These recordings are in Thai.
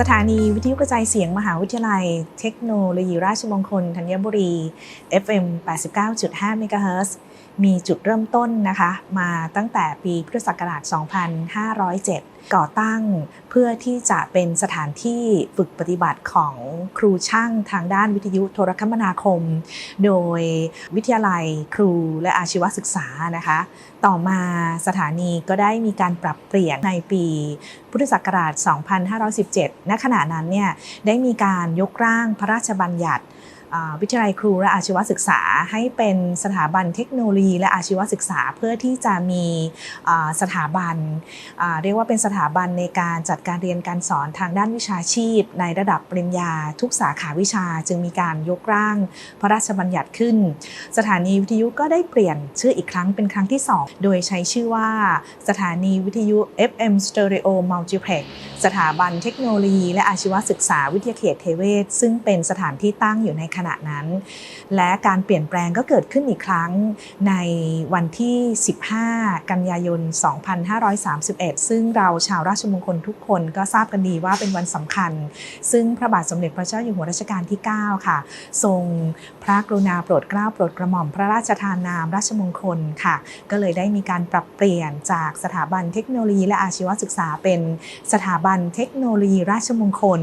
สถานีวิทยุกระจายเสียงมหาวิทยาลัยเทคโนโลยีราชมงคลธัญบุรี FM 89.5เมกะเฮิรตซ์มีจุดเริ่มต้นนะคะ มาตั้งแต่ปีพุทธศักราช 2507 ก่อตั้งเพื่อที่จะเป็นสถานที่ฝึกปฏิบัติของครูช่างทางด้านวิทยุโทรคมนาคม โดยวิทยาลัยครูและอาชีวศึกษานะคะ ต่อมาสถานีก็ได้มีการปรับเปลี่ยนในปีพุทธศักราช 2517 ณ ขณะนั้นเนี่ยได้มีการยกร่างพระราชบัญญัติ วิทยาลัยครูและอาชีวศึกษา ให้เป็นสถาบันเทคโนโลยี และอาชีวศึกษาเพื่อที่จะมีสถาบัน เรียกว่าเป็นสถาบันในการจัดการเรียนการสอนทางด้านวิชาชีพ ในระดับปริญญาทุกสาขาวิชาจึงมีการยกร่างพระราชบัญญัติขึ้น สถานีวิทยุก็ได้เปลี่ยนชื่ออีกครั้งเป็นครั้งที่ 2 โดยใช้ชื่อว่าสถานีวิทยุ FM Stereo Multiplex สถาบันเทคโนโลยี และอาชีวศึกษาวิทยาเขตเทเวศซึ่งเป็นสถานที่ตั้งอยู่ในขณะนั้น และการเปลี่ยนแปลงก็เกิดขึ้นอีกครั้งในวันที่ 15 กันยายน 2531 ซึ่งเราชาวราชมงคลทุกคนก็ทราบกันดีว่าเป็นวันสำคัญ ซึ่งพระบาทสมเด็จพระเจ้าอยู่หัวรัชกาลที่ 9 ค่ะ ทรงพระกรุณาโปรดเกล้าโปรดกระหม่อมพระราชทานนามราชมงคลค่ะ ก็เลยได้มีการปรับเปลี่ยนจากสถาบันเทคโนโลยีและอาชีวศึกษาเป็นสถาบันเทคโนโลยีราชมงคล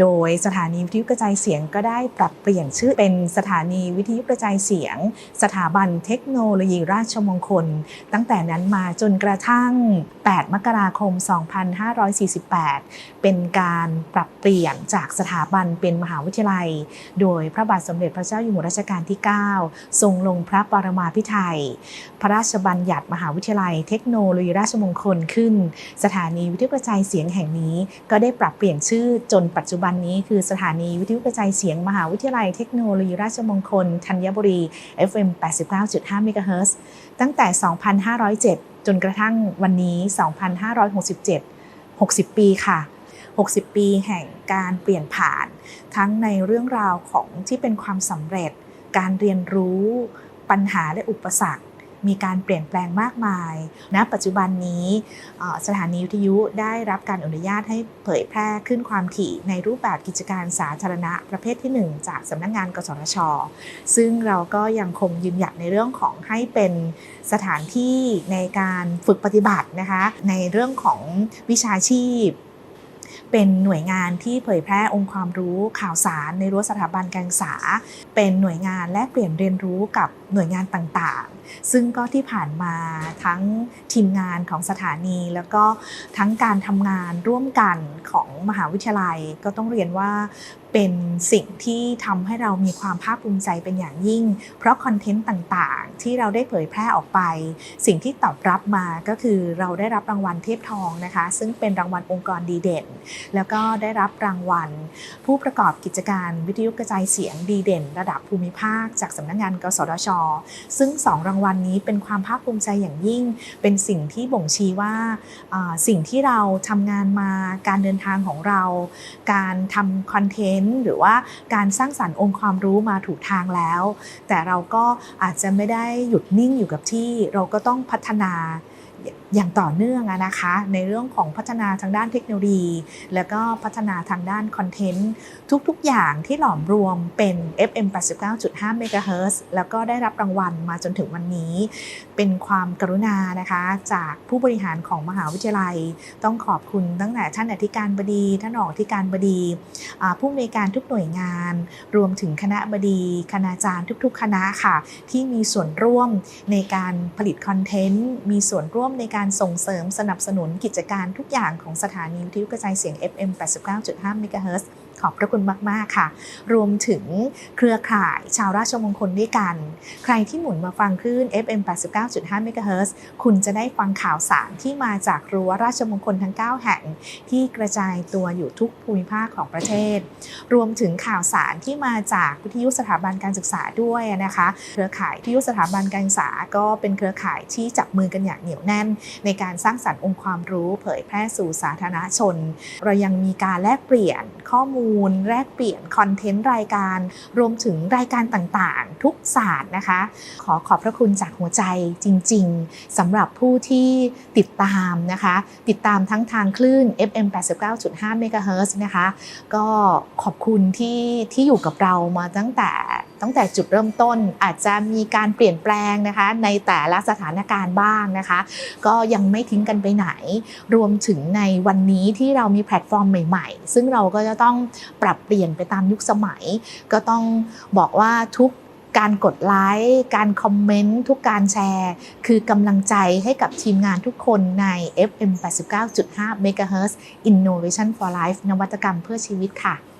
โดยสถานีวิทยุกระจายเสียงก็ได้ปรับเปลี่ยนชื่อเป็นสถานีวิทยุกระจายเสียง สถาบันเทคโนโลยีราชมงคล ตั้งแต่นั้นมาจนกระทั่ง 8 มกราคม 2548 เป็นการปรับเปลี่ยนจากสถาบันเป็นมหาวิทยาลัย โดยพระบาทสมเด็จพระเจ้าอยู่หัวรัชกาลที่ 9 ทรงลงพระปรมาภิไธยพระราชบัญญัติมหาวิทยาลัย เทคโนโลยีราชมงคลขึ้น สถานีวิทยุกระจายเสียงแห่งนี้ ก็ได้ปรับเปลี่ยนชื่อจนปัจจุบันนี้คือสถานีวิทยุกระจายเสียงมหาวิทยาลัยเทคโนโลยีราชมงคล ธัญบุรี FM 89.5เมกะเฮิรตซ์ตั้งแต่ 2507 จนกระทั่งวันนี้ 2567 60 ปีค่ะ 60 ปีแห่งการเปลี่ยนผ่าน ทั้งในเรื่องราวของที่เป็นความสำเร็จ การเรียนรู้ ปัญหาและอุปสรรค มีการเปลี่ยนแปลงมากมายณปัจจุบันนี้สถานีวิทยุได้รับการอนุญาตให้เผยแพร่ขึ้นความถี่ในรูปแบบกิจการสาธารณะประเภทที่ 1 จากสำนักงงาน กสทช ซึ่งเราก็ยังคงยืนหยัดในเรื่องของให้เป็นสถานที่ในการฝึกปฏิบัตินะคะในเรื่องของวิชาชีพ เป็นหน่วยงานที่เผยแพร่องค์ความรู้ข่าวสารในรั้วสถาบันการศึกษา เป็นหน่วยงานแลกเปลี่ยนเรียนรู้กับหน่วยงานต่างๆ ซึ่งก็ที่ผ่านมาทั้งทีมงานของสถานี แล้วก็ทั้งการทำงานร่วมกันของมหาวิทยาลัยก็ต้องเรียนว่า เป็นสิ่งที่ทำให้เรามีความภาคภูมิใจเป็นอย่างยิ่ง เพราะคอนเทนต์ต่างๆ ที่เราได้เผยแพร่ออกไป สิ่งที่ตอบรับมาก็คือเราได้รับรางวัลเทพทองนะคะ ซึ่งเป็นรางวัลองค์กรดีเด่น แล้วก็ได้รับรางวัล ผู้ประกอบกิจการวิทยุกระจายเสียงดีเด่น ระดับภูมิภาค จากสำนักงาน กสทช ซึ่งสองรางวัลนี้เป็นความภาคภูมิใจอย่างยิ่ง เป็นสิ่งที่บ่งชี้ว่าอ่าสิ่งที่เราทำงานมาการเดินทางของเรา การทำคอนเทนต์หรือว่าการสร้างสรรค์องค์ความรู้มาถูกทางแล้ว แต่เราก็อาจจะไม่ได้หยุดนิ่งอยู่กับที่ เราก็ต้องพัฒนา อย่างต่อเนื่องนะคะ ในเรื่องของพัฒนาทางด้านเทคโนโลยี แล้วก็พัฒนาทางด้านคอนเทนต์ทุกๆ อย่างที่หลอมรวมเป็น FM 89.5 MHz แล้วก็ได้รับรางวัลมาจนถึงวันนี้ เป็นความกรุณานะคะ จากผู้บริหารของมหาวิทยาลัย ต้องขอบคุณตั้งแต่ท่านอธิการบดี ท่านรองอธิการบดีผู้อำนวยการทุกหน่วยงาน รวมถึงคณะบดี คณาจารย์ทุก ๆ คณะค่ะ ที่มีส่วนร่วมในการผลิตคอนเทนต์มีส่วนร่วมในการส่งเสริมสนับสนุนกิจการทุกอย่างของสถานีวิทยุกระจายเสียง FM 89.5 MHz ขอบพระคุณมาก ๆ ค่ะ รวมถึงเครือข่ายชาวราชมงคลด้วยกัน ใครที่หมุนมาฟังคลื่น FM 89.5 MHz คุณจะได้ฟังข่าวสารที่มาจากรั้วราชมงคลทั้ง 9 แห่ง ที่กระจายตัวอยู่ทุกภูมิภาคของประเทศ รวมถึงข่าวสารที่มาจากวิทยุสถาบันการศึกษาด้วยนะคะ เครือข่ายวิทยุสถาบันการศึกษาก็เป็นเครือข่ายที่จับมือกันอย่างเหนียวแน่น ในการสร้างสรรค์องค์ความรู้เผยแพร่สู่สาธารณชน เรายังมีการแลกเปลี่ยนข้อมูลมูล แลกเปลี่ยนคอนเทนต์รายการ รวมถึงรายการต่างๆ ทุกศาสตร์นะคะ ขอขอบพระคุณจากหัวใจจริง ๆสำหรับผู้ที่ติดตามนะคะ ติดตามทั้งทางคลื่น FM 89.5 MHz นะคะ ก็ขอบคุณที่ที่อยู่กับเรามาตั้งแต่ตั้งแต่จุดเริ่มต้นอาจจะมีการเปลี่ยนแปลงนะคะในแต่ละสถานการณ์บ้างนะคะ ก็ยังไม่ทิ้งกันไปไหน รวมถึงในวันนี้ที่เรามีแพลตฟอร์มใหม่ ๆ ซึ่งเราก็จะต้องปรับเปลี่ยนไปตามยุคสมัย ก็ต้องบอกว่าทุกการกดไลค์ การคอมเมนต์ ทุกการแชร์ คือกำลังใจให้กับทีมงานทุกคนใน FM 89.5 MHz Innovation for Life นวัตกรรมเพื่อชีวิตค่ะ